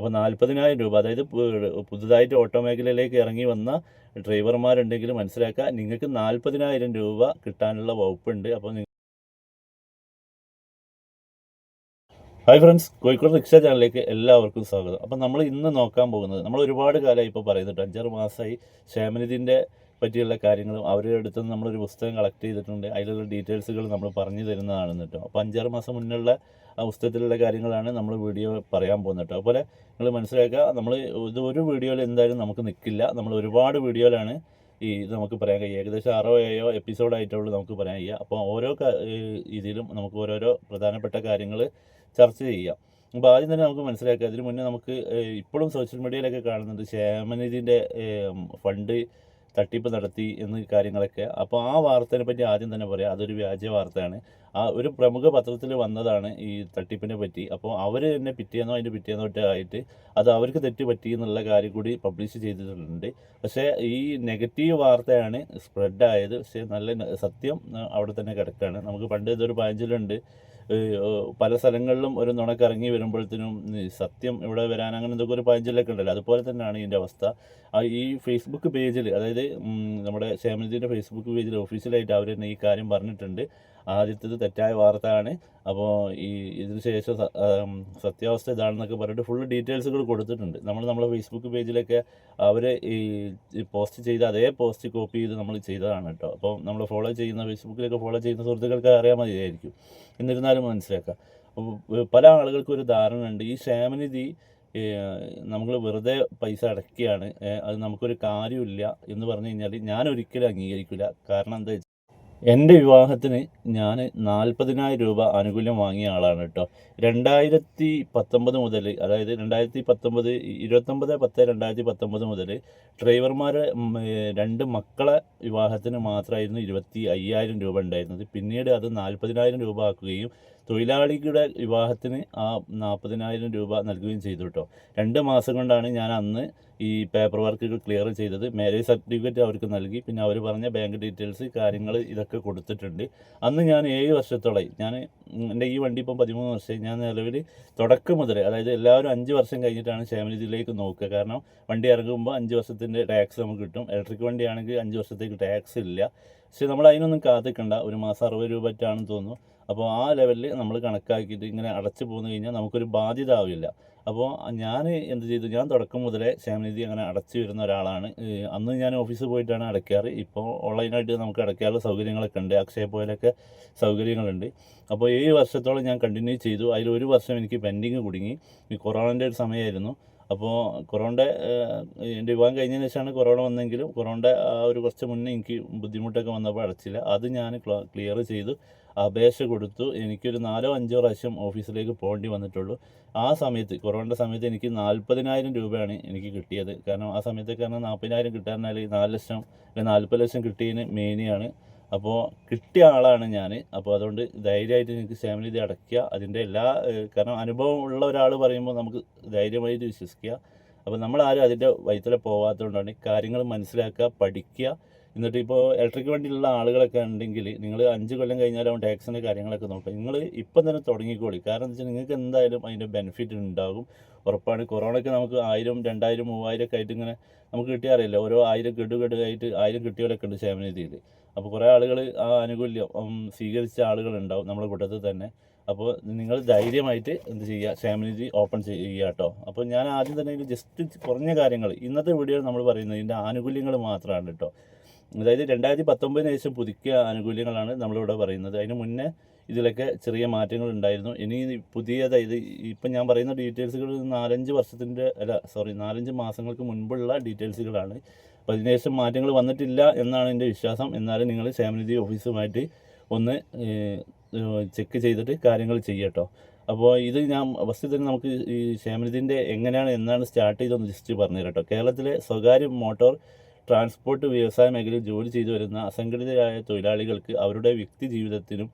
അപ്പോൾ നാൽപ്പതിനായിരം രൂപ അതായത് പുതുതായിട്ട് ഓട്ടോ മേഖലയിലേക്ക് ഇറങ്ങി വന്ന ഡ്രൈവർമാരുണ്ടെങ്കിൽ മനസ്സിലാക്കുക നിങ്ങൾക്ക് നാൽപ്പതിനായിരം രൂപ കിട്ടാനുള്ള വകുപ്പുണ്ട്. അപ്പോൾ നിങ്ങൾ ഹായ് ഫ്രണ്ട്സ് കോഴിക്കോട് റിക്ഷ ചാനലിലേക്ക് എല്ലാവർക്കും സ്വാഗതം. അപ്പോൾ നമ്മൾ ഇന്ന് നോക്കാൻ പോകുന്നത് നമ്മൾ ഒരുപാട് കാലമായി ഇപ്പോൾ പറയുന്നുണ്ട്. അഞ്ചാറ് മാസമായി ക്ഷേമനിധിന്റെ പറ്റിയുള്ള കാര്യങ്ങളും അവരുടെ അടുത്ത് നമ്മളൊരു പുസ്തകം കളക്ട് ചെയ്തിട്ടുണ്ട്. അതിലുള്ള ഡീറ്റെയിൽസുകൾ നമ്മൾ പറഞ്ഞു തരുന്നതാണ് കേട്ടോ. അപ്പോൾ അഞ്ചാറ് മാസം മുന്നുള്ള ആ പുസ്തകത്തിലുള്ള കാര്യങ്ങളാണ് നമ്മൾ വീഡിയോ പറയാൻ പോകുന്നത് കേട്ടോ. അതുപോലെ നിങ്ങൾ മനസ്സിലാക്കുക നമ്മൾ ഇത് ഒരു വീഡിയോയിൽ എന്തായാലും നമുക്ക് നിൽക്കില്ല. നമ്മൾ ഒരുപാട് വീഡിയോയിലാണ് ഈ ഇത് നമുക്ക് പറയാൻ കഴിയുക. ഏകദേശം ആറോ ഏഴോ എപ്പിസോഡായിട്ടുള്ളൂ നമുക്ക് പറയാൻ കഴിയുക. അപ്പോൾ ഓരോ ഇതിലും നമുക്ക് ഓരോരോ പ്രധാനപ്പെട്ട കാര്യങ്ങൾ ചർച്ച ചെയ്യാം. അപ്പോൾ ആദ്യം തന്നെ നമുക്ക് മനസ്സിലാക്കുക അതിന് മുന്നേ നമുക്ക് ഇപ്പോഴും സോഷ്യൽ മീഡിയയിലൊക്കെ കാണുന്നുണ്ട്. ക്ഷേമനിധിന്റെ ഫണ്ട് തട്ടിപ്പ് നടത്തി എന്ന കാര്യങ്ങളൊക്കെ. അപ്പോൾ ആ വാർത്തയെ പറ്റി ആദ്യം തന്നെ പറയാം. അതൊരു വ്യാജ വാർത്തയാണ്. ആ ഒരു പ്രമുഖ പത്രത്തിൽ വന്നതാണ് ഈ തട്ടിപ്പിനെ പറ്റി. അപ്പോൾ അവർ തന്നെ പിറ്റേന്നോ അതിന്റെ പിറ്റേന്നോ ആയിട്ട് അത് അവർക്ക് തെറ്റ് പറ്റി എന്നുള്ള കാര്യം കൂടി പബ്ലിഷ് ചെയ്തിട്ടുണ്ട്. പക്ഷേ ഈ നെഗറ്റീവ് വാർത്തയാണ് സ്പ്രെഡായത് പക്ഷേ നല്ല സത്യം അവിടെ തന്നെ കിടക്കുകയാണ് നമുക്ക് പണ്ട് ഇതൊരു പഴഞ്ചൊല്ലുണ്ട് പല സ്ഥലങ്ങളിലും ഒരു നുണക്ക് ഇറങ്ങി വരുമ്പോഴത്തേനും സത്യം ഇവിടെ വരാൻ അങ്ങനെ എന്തൊക്കെ ഒരു പഴഞ്ചൊല്ലൊക്കെ ഉണ്ടല്ലോ. അതുപോലെ തന്നെയാണ് ഇതിന്റെ അവസ്ഥ. ഈ ഫേസ്ബുക്ക് പേജിൽ അതായത് നമ്മുടെ ക്ഷേമനിധിന്റെ ഫേസ്ബുക്ക് പേജിൽ ഒഫീഷ്യലായിട്ട് അവർ തന്നെ ഈ കാര്യം പറഞ്ഞിട്ടുണ്ട്. ആദ്യത്തേത് തെറ്റായ വാർത്തയാണ്. അപ്പോൾ ഈ ഇതിന് ശേഷം സ- ആം, സത്യാവസ്ഥ ഇതാണെന്നൊക്കെ പറഞ്ഞിട്ട് ഫുൾ ഡീറ്റെയിൽസുകൾ കൊടുത്തിട്ടുണ്ട്. നമ്മൾ നമ്മളെ ഫേസ്ബുക്ക് പേജിലൊക്കെ അവർ ഈ പോസ്റ്റ് ചെയ്ത അതേ പോസ്റ്റ് കോപ്പി ചെയ്ത് നമ്മൾ ചെയ്തതാണ് കേട്ടോ. അപ്പോൾ നമ്മൾ ഫോളോ ചെയ്യുന്ന ഫേസ്ബുക്കിലൊക്കെ ഫോളോ ചെയ്യുന്ന സുഹൃത്തുക്കൾക്ക് അറിയാൻ മതിയായിരിക്കും. എന്നിരുന്നാലും മനസ്സിലാക്കുക അപ്പോൾ പല ആളുകൾക്കും ഒരു ധാരണ ഉണ്ട് ഈ ക്ഷേമനിധി നമ്മൾ വെറുതെ പൈസ അടയ്ക്കുകയാണ്. ഏ, അത് നമുക്കൊരു കാര്യമില്ല എന്ന് പറഞ്ഞു കഴിഞ്ഞാൽ ഞാൻ ഒരിക്കലും അംഗീകരിക്കില്ല കാരണം എന്താ എന്റെ വിവാഹത്തിന് ഞാൻ നാൽപ്പതിനായിരം രൂപ ആനുകൂല്യം വാങ്ങിയ ആളാണ് കേട്ടോ. രണ്ടായിരത്തി പത്തൊമ്പത് മുതൽ അതായത് രണ്ടായിരത്തി പത്തൊമ്പത് ഇരുപത്തൊമ്പത് പത്ത് രണ്ടായിരത്തി പത്തൊമ്പത് മുതൽ ഡ്രൈവർമാരെ രണ്ട് മക്കളെ വിവാഹത്തിന് മാത്രമായിരുന്നു ഇരുപത്തി അയ്യായിരം രൂപ ഉണ്ടായിരുന്നത്. പിന്നീട് അത് നാൽപ്പതിനായിരം രൂപ ആക്കുകയും തൊഴിലാളികളുടെ വിവാഹത്തിന് ആ നാൽപ്പതിനായിരം രൂപ നൽകുകയും ചെയ്തു കേട്ടോ. രണ്ട് മാസം കൊണ്ടാണ് ഞാൻ അന്ന് ഈ പേപ്പർ വർക്കുകൾ ക്ലിയർ ചെയ്തത്. മാരേജ് സർട്ടിഫിക്കറ്റ് അവർക്ക് നൽകി. പിന്നെ അവർ പറഞ്ഞ ബാങ്ക് ഡീറ്റെയിൽസ് കാര്യങ്ങൾ ഇതൊക്കെ കൊടുത്തിട്ടുണ്ട്. അന്ന് ഞാൻ ഏഴ് വർഷത്തോളമായി ഞാൻ എന്റെ ഈ വണ്ടി ഇപ്പം പതിമൂന്ന് വർഷമായി. ഞാൻ നിലവിൽ തുടക്കം മുതൽ അതായത് എല്ലാവരും അഞ്ച് വർഷം കഴിഞ്ഞിട്ടാണ് ക്ഷേമനിധിയിലേക്ക് നോക്കുക. കാരണം വണ്ടി ഇറങ്ങുമ്പോൾ അഞ്ച് വർഷത്തിന്റെ ടാക്സ് നമുക്ക് കിട്ടും. ഇലക്ട്രിക് വണ്ടിയാണെങ്കിൽ അഞ്ച് വർഷത്തേക്ക് ടാക്സ് ഇല്ല. പക്ഷേ നമ്മൾ അതിനൊന്നും കാത്തിക്കണ്ട. ഒരു മാസം അറുപത് രൂപ ആണെന്ന് തോന്നുന്നു. അപ്പോൾ ആ ലെവലിൽ നമ്മൾ കണക്കാക്കിയിട്ട് ഇങ്ങനെ അടച്ചു പോന്നു കഴിഞ്ഞാൽ നമുക്കൊരു ബാധ്യത ആവില്ല അപ്പോൾ ഞാൻ എന്ത് ചെയ്തു? ഞാൻ തുടക്കം മുതലേ ക്ഷേമനിധി അങ്ങനെ അടച്ചു വരുന്ന ഒരാളാണ്. അന്ന് ഞാൻ ഓഫീസിൽ പോയിട്ടാണ് അടയ്ക്കാറ്. ഇപ്പോൾ ഓൺലൈനായിട്ട് നമുക്ക് അടയ്ക്കാനുള്ള സൗകര്യങ്ങളൊക്കെ ഉണ്ട്. അക്ഷയ പോലൊക്കെ സൗകര്യങ്ങളുണ്ട്. അപ്പോൾ ഏഴ് വർഷത്തോളം ഞാൻ കണ്ടിന്യൂ ചെയ്തു. അതിൽ ഒരു വർഷം എനിക്ക് പെൻഡിങ് കുടുങ്ങി. ഈ കൊറോണന്റെ ഒരു സമയമായിരുന്നു. അപ്പോൾ കൊറോണയുടെ എന്റെ വിവാഹം കഴിഞ്ഞതിന് ശേഷമാണ് കൊറോണ വന്നെങ്കിലും കൊറോണയുടെ ആ ഒരു കുറച്ച് മുന്നേ എനിക്ക് ബുദ്ധിമുട്ടൊക്കെ വന്നപ്പോൾ അടച്ചില്ല. അത് ഞാൻ ക്ലിയർ ചെയ്തു. അപേക്ഷ കൊടുത്തു. എനിക്കൊരു നാലോ അഞ്ചോ പ്രാവശ്യം ഓഫീസിലേക്ക് പോകേണ്ടി വന്നിട്ടുള്ളൂ. ആ സമയത്ത് കൊറോണയുടെ സമയത്ത് എനിക്ക് നാൽപ്പതിനായിരം രൂപയാണ് എനിക്ക് കിട്ടിയത്. കാരണം ആ സമയത്തൊക്കെ കാരണം നാൽപ്പതിനായിരം കിട്ടാൻ നാല് ലക്ഷം നാൽപ്പത് ലക്ഷം കിട്ടിയതിന് മേനിയാണ്. അപ്പോൾ കിട്ടിയ ആളാണ് ഞാൻ അപ്പോൾ അതുകൊണ്ട് ധൈര്യമായിട്ട് നിങ്ങൾക്ക് സേവന ക്ഷേമനിധി അടയ്ക്കുക. അതിന്റെ എല്ലാ കാരണം അനുഭവം ഉള്ള ഒരാൾ പറയുമ്പോൾ നമുക്ക് ധൈര്യമായിട്ട് വിശ്വസിക്കുക. അപ്പോൾ നമ്മളാരും അതിന്റെ വൈത്തല പോകാത്തതുകൊണ്ടാണ് കാര്യങ്ങൾ മനസ്സിലാക്കുക പഠിക്കുക. എന്നിട്ട് ഇപ്പോൾ ഇലക്ട്രിക് വണ്ടിയിലുള്ള ആളുകളൊക്കെ ഉണ്ടെങ്കിൽ നിങ്ങൾ അഞ്ച് കൊല്ലം കഴിഞ്ഞാലും ടാക്സിന്റെ കാര്യങ്ങളൊക്കെ നോക്കുക. നിങ്ങൾ ഇപ്പം തന്നെ തുടങ്ങിക്കോളി. കാരണം എന്താ വെച്ചാൽ നിങ്ങൾക്ക് എന്തായാലും അതിന്റെ ബെനിഫിറ്റ് ഉണ്ടാകും. ഉറപ്പാണ്. കൊറോണയ്ക്ക് നമുക്ക് ആയിരം രണ്ടായിരം മൂവായിരം ഒക്കെ ആയിട്ട് ഇങ്ങനെ നമുക്ക് കിട്ടിയാറില്ല ഓരോ ആയിരം ഗഡു ആയിട്ട് ആയിരം കിട്ടിയവരൊക്കെ ഉണ്ട് ക്ഷേമനിധിയിൽ അപ്പോൾ കുറേ ആളുകൾ ആ ആനുകൂല്യം സ്വീകരിച്ച ആളുകളുണ്ടാവും നമ്മുടെ കൂട്ടത്തിൽ തന്നെ. അപ്പോൾ നിങ്ങൾ ധൈര്യമായിട്ട് എന്ത് ചെയ്യുക ഫാമിലി ഓപ്പൺ ചെയ്യുക കേട്ടോ അപ്പോൾ ഞാൻ ആദ്യം തന്നെ ജസ്റ്റ് കുറഞ്ഞ കാര്യങ്ങൾ ഇന്നത്തെ വീഡിയോയിൽ നമ്മൾ പറയുന്നത് ഇതിന്റെ ആനുകൂല്യങ്ങൾ മാത്രമാണ് കേട്ടോ അതായത് രണ്ടായിരത്തി പത്തൊമ്പതിന് ശേഷം പുതുക്കിയ ആനുകൂല്യങ്ങളാണ് നമ്മളിവിടെ പറയുന്നത്. അതിന് മുന്നേ ഇതിലൊക്കെ ചെറിയ മാറ്റങ്ങൾ ഉണ്ടായിരുന്നു. ഇനി പുതിയതായത് ഇപ്പം ഞാൻ പറയുന്ന ഡീറ്റെയിൽസുകൾ നാലഞ്ച് വർഷത്തിന്റെ അല്ല സോറി നാലഞ്ച് മാസങ്ങൾക്ക് മുൻപുള്ള ഡീറ്റെയിൽസുകളാണ് അപ്പോൾ അതിനുശേഷം മാറ്റങ്ങൾ വന്നിട്ടില്ല എന്നാണ് എന്റെ വിശ്വാസം. എന്നാലും നിങ്ങൾ ക്ഷേമനിധി ഓഫീസുമായിട്ട് ഒന്ന് ചെക്ക് ചെയ്തിട്ട് കാര്യങ്ങൾ ചെയ്യട്ടോ. അപ്പോൾ ഇത് ഞാൻ ഫസ്റ്റ് തന്നെ നമുക്ക് ഈ ക്ഷേമനിധിന്റെ എങ്ങനെയാണ് എന്നാണ് സ്റ്റാർട്ട് ചെയ്തതെന്ന് ജസ്റ്റ് പറഞ്ഞു കേട്ടോ കേരളത്തിലെ സ്വകാര്യ മോട്ടോർ ട്രാൻസ്പോർട്ട് വ്യവസായ മേഖലയിൽ ജോലി ചെയ്തു വരുന്ന അസംഘടിതരായ തൊഴിലാളികൾക്ക് അവരുടെ വ്യക്തി ജീവിതത്തിനും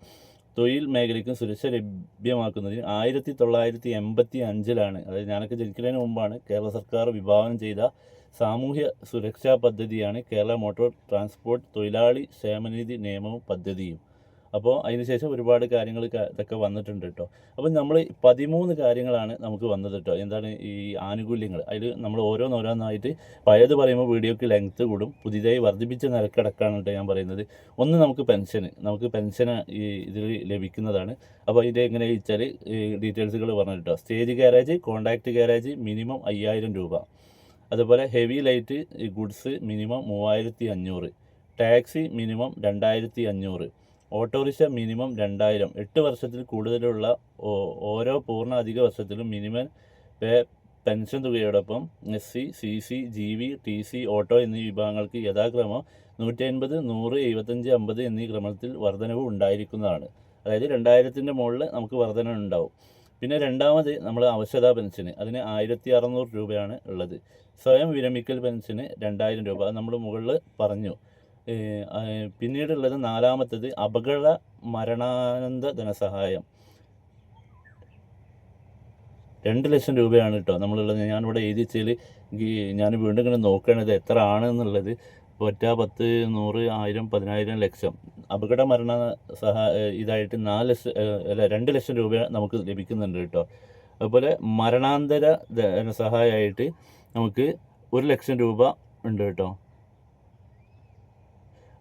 തൊഴിൽ മേഖലയ്ക്കും സുരക്ഷ ലഭ്യമാക്കുന്നതിന് ആയിരത്തി തൊള്ളായിരത്തി എൺപത്തി അഞ്ചിലാണ് അതായത് ഞാനൊക്കെ ജനിക്കുന്നതിന് മുമ്പാണ് കേരള സർക്കാർ വിഭാവനം ചെയ്ത സാമൂഹ്യ സുരക്ഷാ പദ്ധതിയാണ് കേരള മോട്ടോർ ട്രാൻസ്പോർട്ട് തൊഴിലാളി ക്ഷേമനിധി നിയമവും പദ്ധതിയും. അപ്പോൾ അതിന് ശേഷം ഒരുപാട് കാര്യങ്ങൾ ഇതൊക്കെ വന്നിട്ടുണ്ട് കേട്ടോ അപ്പോൾ നമ്മൾ പതിമൂന്ന് കാര്യങ്ങളാണ് നമുക്ക് വന്നത് കേട്ടോ എന്താണ് ഈ ആനുകൂല്യങ്ങൾ? അതിൽ നമ്മൾ ഓരോന്നോരോന്നായിട്ട് പഴയത് പറയുമ്പോൾ വീഡിയോക്ക് ലെങ്ത്ത് കൂടും പുതിയതായി വർദ്ധിപ്പിച്ച നിരക്കടക്കാണ് കേട്ടോ ഞാൻ പറയുന്നത്. ഒന്ന് നമുക്ക് പെൻഷന്. നമുക്ക് പെൻഷൻ ഈ ഇതിൽ ലഭിക്കുന്നതാണ്. അപ്പോൾ ഇത് എങ്ങനെ വെച്ചാൽ ഡീറ്റെയിൽസുകൾ പറഞ്ഞു കേട്ടോ stage garage contact garage minimum അയ്യായിരം രൂപ. അതുപോലെ ഹെവി ലൈറ്റ് ഗുഡ്സ് മിനിമം മൂവായിരത്തി അഞ്ഞൂറ്. ടാക്സി മിനിമം രണ്ടായിരത്തി അഞ്ഞൂറ്. ഓട്ടോറിക്ഷ മിനിമം രണ്ടായിരം. എട്ട് വർഷത്തിൽ കൂടുതലുള്ള ഓരോ പൂർണ അധിക വർഷത്തിലും minimum pay pension തുകയോടൊപ്പം S C C C G V T C auto എന്നീ വിഭാഗങ്ങൾക്ക് യഥാക്രമം നൂറ്റി അൻപത് നൂറ് എഴുപത്തഞ്ച് അമ്പത് എന്നീ ക്രമത്തിൽ വർധനവ് ഉണ്ടായിരിക്കുന്നതാണ്. അതായത് രണ്ടായിരത്തിന്റെ മുകളിൽ നമുക്ക് വർധന ഉണ്ടാവും. പിന്നെ രണ്ടാമത് നമ്മൾ അവശതാ പെൻഷന്. അതിന് ആയിരത്തി അറുന്നൂറ് രൂപയാണ് ഉള്ളത്. സ്വയം വിരമിക്കൽ പെൻഷന് രണ്ടായിരം രൂപ. നമ്മൾ മുകളിൽ പറഞ്ഞു. പിന്നീടുള്ളത് നാലാമത്തത് അപകട മരണാനന്ത ധനസഹായം. രണ്ട് ലക്ഷം രൂപയാണ് കേട്ടോ നമ്മളുള്ളത്. ഞാനിവിടെ എഴുതി വെച്ചാൽ ഞാൻ വീണ്ടും ഇങ്ങനെ നോക്കുകയാണത് എത്ര ആണെന്നുള്ളത് ഒറ്റ പത്ത് നൂറ് ആയിരം പതിനായിരം ലക്ഷം. അപകട മരണ സഹാ ഇതായിട്ട് നാല് ലക്ഷം അല്ല രണ്ട് ലക്ഷം രൂപ നമുക്ക് ലഭിക്കുന്നുണ്ട് കേട്ടോ അതുപോലെ മരണാന്തര ധനസഹായമായിട്ട് നമുക്ക് ഒരു ലക്ഷം രൂപ ഉണ്ട് കേട്ടോ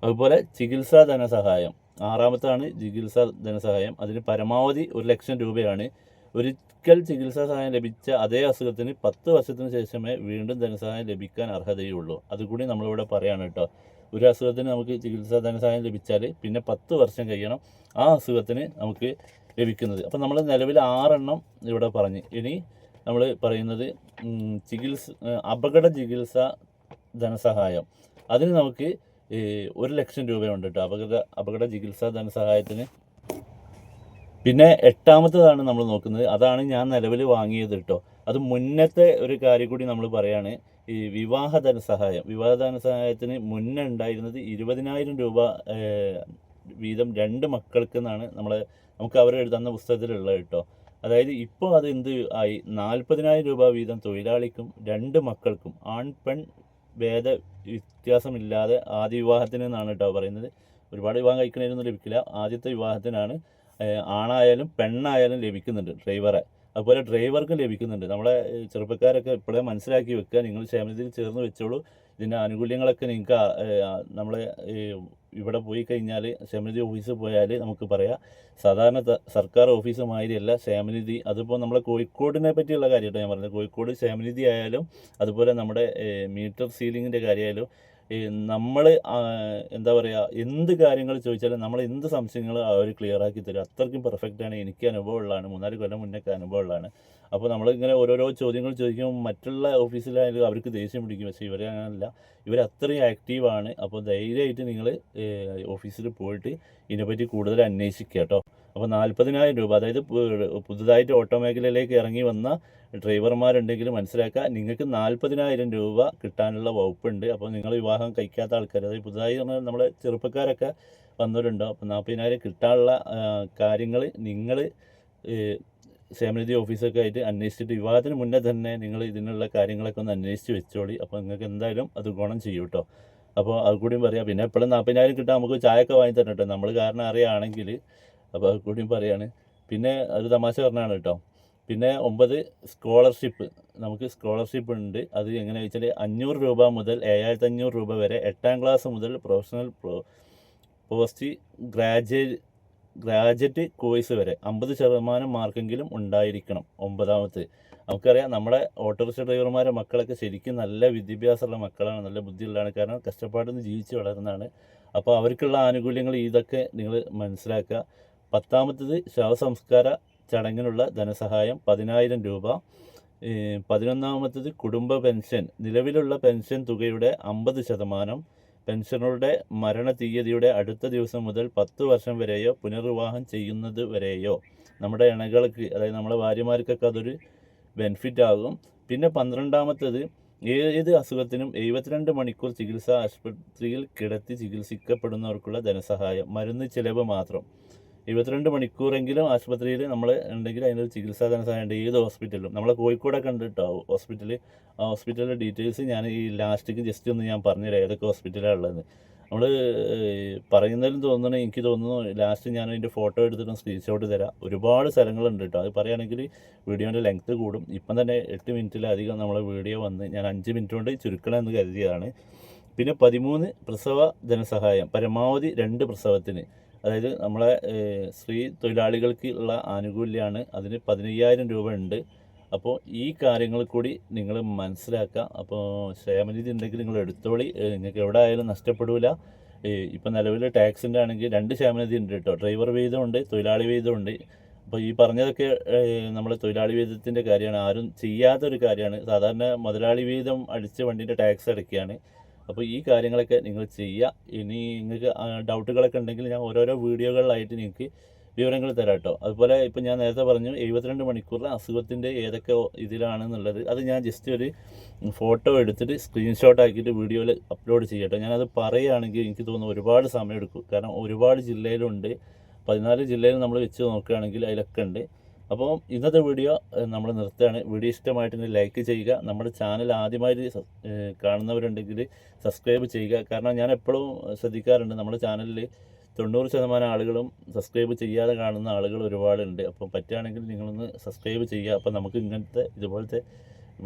അതുപോലെ ചികിത്സാ ധനസഹായം. ആറാമത്താണ് ചികിത്സാ ധനസഹായം. അതിന് പരമാവധി ഒരു ലക്ഷം രൂപയാണ്. ഒരിക്കൽ ചികിത്സാ സഹായം ലഭിച്ച അതേ അസുഖത്തിന് പത്ത് വർഷത്തിന് ശേഷമേ വീണ്ടും ധനസഹായം ലഭിക്കാൻ അർഹതയുള്ളൂ. അതുകൂടി നമ്മളിവിടെ പറയാണ് കേട്ടോ. ഒരു അസുഖത്തിന് നമുക്ക് ചികിത്സാ ധനസഹായം ലഭിച്ചാൽ പിന്നെ പത്ത് വർഷം കഴിയണം ആ അസുഖത്തിന് നമുക്ക് ലഭിക്കുന്നത്. അപ്പം നമ്മൾ നിലവിൽ ആറെണ്ണം ഇവിടെ പറഞ്ഞ്. ഇനി നമ്മൾ പറയുന്നത് ചികിത്സ അപകട ചികിത്സ ധനസഹായം. അതിന് നമുക്ക് ഈ ഒരു ലക്ഷം രൂപയുണ്ട് കേട്ടോ അപകട അപകട ചികിത്സാ ധനസഹായത്തിന്. പിന്നെ എട്ടാമത്തതാണ് നമ്മൾ നോക്കുന്നത്. അതാണ് ഞാൻ നിലവിൽ വാങ്ങിയത് കേട്ടോ. അത് മുന്നത്തെ ഒരു കാര്യം കൂടി നമ്മൾ പറയാണ്. ഈ വിവാഹ ധനസഹായം വിവാഹ ധനസഹായത്തിന് മുന്നേ ഉണ്ടായിരുന്നത് ഇരുപതിനായിരം രൂപ വീതം രണ്ട് മക്കൾക്ക് എന്നാണ് നമ്മൾ നമുക്ക് അവർ തന്ന പുസ്തകത്തിലുള്ളത് കേട്ടോ. അതായത് ഇപ്പോൾ അത് എന്ത് ആയി? നാൽപ്പതിനായിരം രൂപ വീതം തൊഴിലാളിക്കും രണ്ട് മക്കൾക്കും ആൺ പെൺ ഭേദ വ്യത്യാസമില്ലാതെ ആദ്യ വിവാഹത്തിന് എന്നാണ് കേട്ടോ പറയുന്നത്. ഒരുപാട് വിവാഹം കഴിക്കണതിനൊന്നും ലഭിക്കില്ല. ആദ്യത്തെ വിവാഹത്തിനാണ് ആണായാലും പെണ്ണായാലും ലഭിക്കുന്നുണ്ട് ഡ്രൈവറെ. അതുപോലെ ഡ്രൈവർക്കും ലഭിക്കുന്നുണ്ട്. നമ്മളെ ചെറുപ്പക്കാരൊക്കെ ഇപ്പോഴേ മനസ്സിലാക്കി വെക്കുക. നിങ്ങൾ ക്ഷേമനിധിയിൽ ചേർന്ന് വെച്ചോളൂ. ഇതിന്റെ ആനുകൂല്യങ്ങളൊക്കെ നിങ്ങൾക്ക് നമ്മളെ ഇവിടെ പോയി കഴിഞ്ഞാൽ ക്ഷേമനിധി ഓഫീസിൽ പോയാൽ നമുക്ക് പറയാം. സാധാരണ സർക്കാർ ഓഫീസ് മാതിരിയല്ല ക്ഷേമനിധി അതിപ്പോൾ നമ്മളെ കോഴിക്കോടിനെ പറ്റിയുള്ള കാര്യമായിട്ടോ ഞാൻ പറഞ്ഞത്. കോഴിക്കോട് ക്ഷേമനിധി ആയാലും അതുപോലെ നമ്മുടെ മീറ്റർ സീലിങ്ങിന്റെ കാര്യമായാലും നമ്മൾ എന്താ പറയുക എന്ത് കാര്യങ്ങൾ ചോദിച്ചാലും നമ്മൾ എന്ത് സംശയങ്ങൾ അവർ ക്ലിയർ ആക്കി തരും. അത്രയ്ക്കും പെർഫെക്റ്റാണ് എനിക്ക് അനുഭവമുള്ളതാണ് മൂന്നാൽ കൊല്ലം മുന്നേക്ക് അനുഭവമുള്ളതാണ് അപ്പോൾ നമ്മൾ ഇങ്ങനെ ഓരോരോ ചോദ്യങ്ങൾ ചോദിക്കുമ്പോൾ മറ്റുള്ള ഓഫീസിലായാലും അവർക്ക് ദേഷ്യം പിടിക്കും. പക്ഷേ ഇവരെ അങ്ങനല്ല. ഇവർ അത്രയും ആക്റ്റീവാണ് അപ്പോൾ ധൈര്യമായിട്ട് നിങ്ങൾ ഓഫീസിൽ പോയിട്ട് ഇതിനെപ്പറ്റി കൂടുതൽ അന്വേഷിക്കുക കേട്ടോ. അപ്പോൾ നാൽപ്പതിനായിരം രൂപ. അതായത് പുതുതായിട്ട് ഓട്ടോ മേഖലയിലേക്ക് ഇറങ്ങി വന്ന ഡ്രൈവർമാരുണ്ടെങ്കിൽ മനസ്സിലാക്കുക നിങ്ങൾക്ക് നാൽപ്പതിനായിരം രൂപ കിട്ടാനുള്ള വകുപ്പുണ്ട്. അപ്പോൾ നിങ്ങൾ വിവാഹം കഴിക്കാത്ത ആൾക്കാർ അതായത് പുതുതായി പറഞ്ഞാൽ നമ്മുടെ ചെറുപ്പക്കാരൊക്കെ വന്നവരുണ്ടോ? അപ്പോൾ നാൽപ്പതിനായിരം കിട്ടാനുള്ള കാര്യങ്ങൾ നിങ്ങൾ സേമനിധി ഓഫീസൊക്കെ ആയിട്ട് അന്വേഷിച്ചിട്ട് വിവാഹത്തിന് മുന്നേ തന്നെ നിങ്ങൾ ഇതിനുള്ള കാര്യങ്ങളൊക്കെ ഒന്ന് അന്വേഷിച്ച് വെച്ചോളി. അപ്പോൾ നിങ്ങൾക്ക് എന്തായാലും അത് ഗുണം ചെയ്യും കേട്ടോ. അപ്പോൾ അത് കൂടിയും പറയാം. പിന്നെ എപ്പോഴും നാൽപ്പതിനായിരം കിട്ടാൻ നമുക്ക് ചായയൊക്കെ വാങ്ങി തരണം കേട്ടോ. നമ്മൾ കാരണം അറിയുകയാണെങ്കിൽ അപ്പോൾ അത് കൂടിയും പറയാണ്. പിന്നെ ഒരു തമാശ പറഞ്ഞാണ് കേട്ടോ. പിന്നെ ഒമ്പത് സ്കോളർഷിപ്പ്. നമുക്ക് സ്കോളർഷിപ്പ് ഉണ്ട്. അത് എങ്ങനെ വെച്ചാൽ അഞ്ഞൂറ് രൂപ മുതൽ ഏഴായിരത്തി അഞ്ഞൂറ് രൂപ വരെ എട്ടാം ക്ലാസ് മുതൽ professional pro post graduate graduate course വരെ അമ്പത് ശതമാനം മാർക്കെങ്കിലും ഉണ്ടായിരിക്കണം ഒമ്പതാമത്തെ. നമുക്കറിയാം നമ്മുടെ ഓട്ടോറിക്ഷ ഡ്രൈവർമാരെ മക്കളൊക്കെ ശരിക്കും നല്ല വിദ്യാഭ്യാസമുള്ള മക്കളാണ് നല്ല ബുദ്ധിയുള്ളതാണ്. കാരണം കഷ്ടപ്പാടിൽ നിന്ന് ജീവിച്ച് വളരുന്നതാണ് അപ്പോൾ അവർക്കുള്ള ആനുകൂല്യങ്ങൾ ഇതൊക്കെ നിങ്ങൾ മനസ്സിലാക്കുക. പത്താമത്തത് ശവസംസ്കാര ചടങ്ങിനുള്ള ധനസഹായം പതിനായിരം രൂപ. പതിനൊന്നാമത്തത് കുടുംബ പെൻഷൻ. നിലവിലുള്ള പെൻഷൻ തുകയുടെ അമ്പത് ശതമാനം. പെൻഷനറുടെ മരണ തീയതിയുടെ അടുത്ത ദിവസം മുതൽ പത്ത് വർഷം വരെയോ പുനർവിവാഹം ചെയ്യുന്നത് വരെയോ നമ്മുടെ ഇണകൾക്ക് അതായത് നമ്മുടെ ഭാര്യമാർക്കൊക്കെ അതൊരു ബെനിഫിറ്റ് ആകും. പിന്നെ പന്ത്രണ്ടാമത്തത് ഏത് അസുഖത്തിനും എഴുപത്തിരണ്ട് മണിക്കൂർ ചികിത്സാ ആശുപത്രിയിൽ കിടത്തി ചികിത്സിക്കപ്പെടുന്നവർക്കുള്ള ധനസഹായം. മരുന്ന് ചിലവ് മാത്രം. എഴുപത്തിരണ്ട് മണിക്കൂറെങ്കിലും ആശുപത്രിയിൽ നമ്മൾ ഉണ്ടെങ്കിൽ അതിനൊരു ചികിത്സാ ധനസഹായം ഏത് ഹോസ്പിറ്റലിലും. നമ്മളെ കോഴിക്കോടൊക്കെ ഉണ്ട് കേട്ടോ ഹോസ്പിറ്റൽ ആ ഹോസ്പിറ്റലിന്റെ ഡീറ്റെയിൽസ് ഞാൻ ഈ ലാസ്റ്റിക്ക് ജസ്റ്റ് ഒന്ന് ഞാൻ പറഞ്ഞുതരാം ഏതൊക്കെ ഹോസ്പിറ്റലാണ് ഉള്ളതെന്ന് നമ്മൾ പറയുന്നതിലും തോന്നുന്നു എനിക്ക് തോന്നുന്നു ലാസ്റ്റ് ഞാൻ അതിന്റെ ഫോട്ടോ എടുത്തിട്ട് സ്ക്രീൻഷോട്ട് തരാം. ഒരുപാട് സ്ഥലങ്ങളുണ്ട് കേട്ടോ. അത് പറയുകയാണെങ്കിൽ വീഡിയോന്റെ ലെങ്ത്ത് കൂടും. ഇപ്പം തന്നെ എട്ട് മിനിറ്റിലധികം നമ്മളെ വീഡിയോ വന്ന് ഞാൻ അഞ്ച് മിനിറ്റ് കൊണ്ട് ചുരുക്കണമെന്ന് കരുതിയതാണ്. പിന്നെ പതിമൂന്ന് പ്രസവ ധനസഹായം പരമാവധി രണ്ട് പ്രസവത്തിന്. അതായത് നമ്മളെ സ്ത്രീ തൊഴിലാളികൾക്ക് ഉള്ള ആനുകൂല്യമാണ് അതിന് പതിനയ്യായിരം രൂപ ഉണ്ട് അപ്പോൾ ഈ കാര്യങ്ങൾ കൂടി നിങ്ങൾ മനസ്സിലാക്കുക. അപ്പോൾ ക്ഷേമനിധി ഉണ്ടെങ്കിൽ നിങ്ങൾ എടുത്തോളി. നിങ്ങൾക്ക് എവിടെ ആയാലും നഷ്ടപ്പെടില്ല ഇപ്പം നിലവിൽ ടാക്സിന്റെ ആണെങ്കിൽ രണ്ട് ക്ഷേമനിധി ഉണ്ട് കേട്ടോ. ഡ്രൈവർ വീതമുണ്ട് തൊഴിലാളി വീതമുണ്ട് അപ്പോൾ ഈ പറഞ്ഞതൊക്കെ നമ്മൾ തൊഴിലാളി വീതത്തിന്റെ കാര്യമാണ്. ആരും ചെയ്യാത്തൊരു കാര്യമാണ്. സാധാരണ മുതലാളി വീതം അടിച്ച് വണ്ടീന്റെ ടാക്സ് അടയ്ക്കുകയാണ്. അപ്പോൾ ഈ കാര്യങ്ങളൊക്കെ നിങ്ങൾ ചെയ്യുക ഇനി നിങ്ങൾക്ക് ഡൗട്ടുകളൊക്കെ ഉണ്ടെങ്കിൽ ഞാൻ ഓരോരോ വീഡിയോകളിലായിട്ട് നിങ്ങൾക്ക് വിവരങ്ങൾ തരാം കേട്ടോ അതുപോലെ ഇപ്പോൾ ഞാൻ നേരത്തെ പറഞ്ഞു എഴുപത്തിരണ്ട് മണിക്കൂറിൽ അസുഖത്തിന്റെ ഏതൊക്കെ ഇതിലാണെന്നുള്ളത്. അത് ഞാൻ ജസ്റ്റ് ഒരു ഫോട്ടോ എടുത്തിട്ട് സ്ക്രീൻഷോട്ട് ആക്കിയിട്ട് വീഡിയോയിൽ അപ്ലോഡ് ചെയ്യട്ടോ ഞാനത് പറയുകയാണെങ്കിൽ എനിക്ക് തോന്നുന്നു ഒരുപാട് സമയം എടുക്കും. കാരണം ഒരുപാട് ജില്ലയിലുണ്ട്. പതിനാല് ജില്ലയിൽ നമ്മൾ വെച്ച് നോക്കുകയാണെങ്കിൽ അതിലൊക്കെ ഉണ്ട്. അപ്പോൾ ഇന്നത്തെ വീഡിയോ നമ്മൾ നിർത്തുകയാണ്. വീഡിയോ ഇഷ്ടമായിട്ടുണ്ടെങ്കിൽ ലൈക്ക് ചെയ്യുക. നമ്മുടെ ചാനൽ ആദ്യമായിട്ട് കാണുന്നവരുണ്ടെങ്കിൽ സബ്സ്ക്രൈബ് ചെയ്യുക. കാരണം ഞാൻ എപ്പോഴും ശ്രദ്ധിക്കാറുണ്ട് നമ്മുടെ ചാനലിൽ തൊണ്ണൂറ് ശതമാനം ആളുകളും സബ്സ്ക്രൈബ് ചെയ്യാതെ കാണുന്ന ആളുകൾ ഒരുപാടുണ്ട്. അപ്പോൾ പറ്റുകയാണെങ്കിൽ നിങ്ങളൊന്ന് സബ്സ്ക്രൈബ് ചെയ്യുക. അപ്പോൾ നമുക്ക് ഇങ്ങനത്തെ ഇതുപോലത്തെ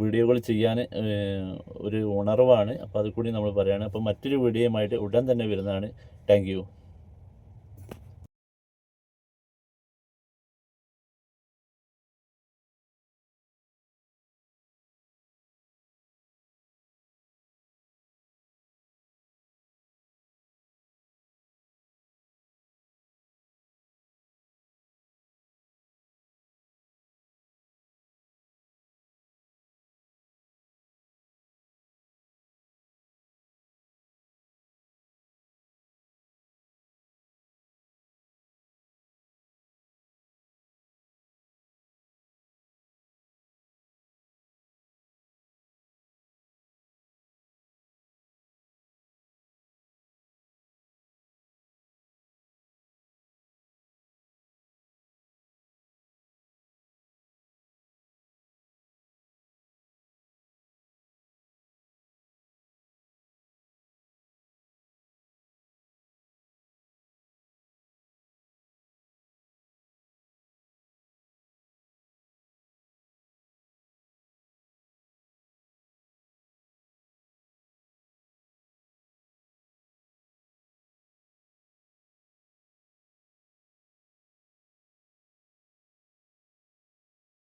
വീഡിയോകൾ ചെയ്യാൻ ഒരു ഉണർവാണ്. അപ്പോൾ അത് കൂടി നമ്മൾ പറയുകയാണ് അപ്പോൾ മറ്റൊരു വീഡിയോയുമായിട്ട് ഉടൻ തന്നെ വരുന്നതാണ്. താങ്ക്